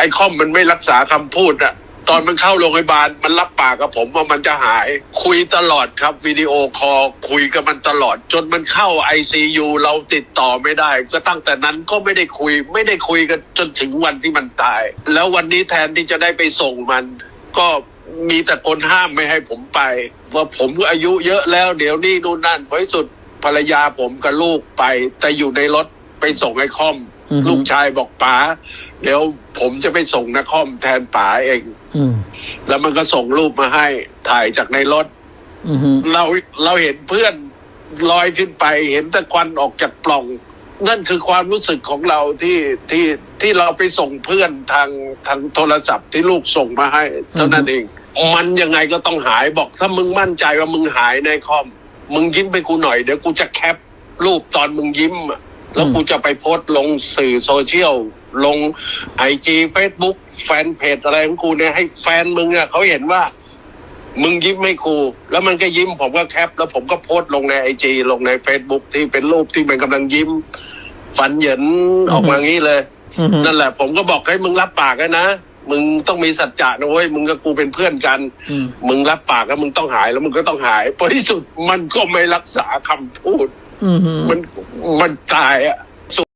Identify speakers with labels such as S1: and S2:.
S1: ไอ้คอมมันไม่รักษาคำพูดอะตอนมันเข้าโรงพยาบาลมันรับปากกับผมว่ามันจะหาย คุยตลอดครับวิดีโอคอลคุยกับมันตลอด จนมันเข้าไอซียูเราติดต่อไม่ได้ ก็ตั้งแต่นั้นก็ไม่ได้คุย ไม่ได้คุยกันจนถึงวันที่มันตาย แล้ววันนี้แทนที่จะได้ไปส่งมัน ก็มีแต่คนห้ามไม่ให้ผมไป ว่าผมอายุเยอะแล้ว เดี๋ยวนี่นู่นนั่นเพราะที่สุดภรรยาผมกับลูกไป แต่อยู่ในรถไปส่งไอ้คอม
S2: อือฮึ
S1: ลูกชายบอกป๋า เดี๋ยวผมจะไปส่งนคอมแทนป๋าเอง
S2: อืม
S1: แล้วมันก็ส่งรูปมาให้ถ่ายจากในรถ
S2: อืมฮึ
S1: เราเราเห็นเพื่อนลอยขึ้นไป เห็นตะควันออกจากปล่อง นั่นคือความรู้สึกของเราที่ที่ที่เราไปส่งเพื่อนทางทางโทรศัพท์ที่ลูกส่งมาให้ เท่านั้นเอง มันยังไงก็ต้องหายบอกถ้ามึงมั่นใจว่ามึงหายในคอม มึงยิ้มไปกูหน่อยเดี๋ยวกูจะแคปรูปตอนมึงยิ้มอะ แล้วกูจะไปโพสต์ลงสื่อโซเชียล ลงไอจีเฟซบุ๊กแฟนเพจอะไรของกูเนี่ยให้แฟนมึงอะเขาเห็นว่า มึงยิ้มให้ครูแล้วมันก็ยิ้มผมก็แคป แล้วผมก็โพสต์ลงในไอจีลงในเฟซบุ๊กที่เป็นรูปที่มันกำลังยิ้มฟันเหยินออกมางี้เลย
S2: อืมฮึ
S1: นั่นแหละ ผมก็บอกให้มึงรับปากกันนะมึงต้องมีสัจจะนะเว้ย มึงกับกูเป็นเพื่อนกัน
S2: อืม
S1: มึงรับปากแล้วมึงต้องหายแล้วมึงก็ต้องหายเพราะที่สุดมันก็ไม่รักษาคำพูด
S2: อืมฮึ
S1: มัน มันตายอะ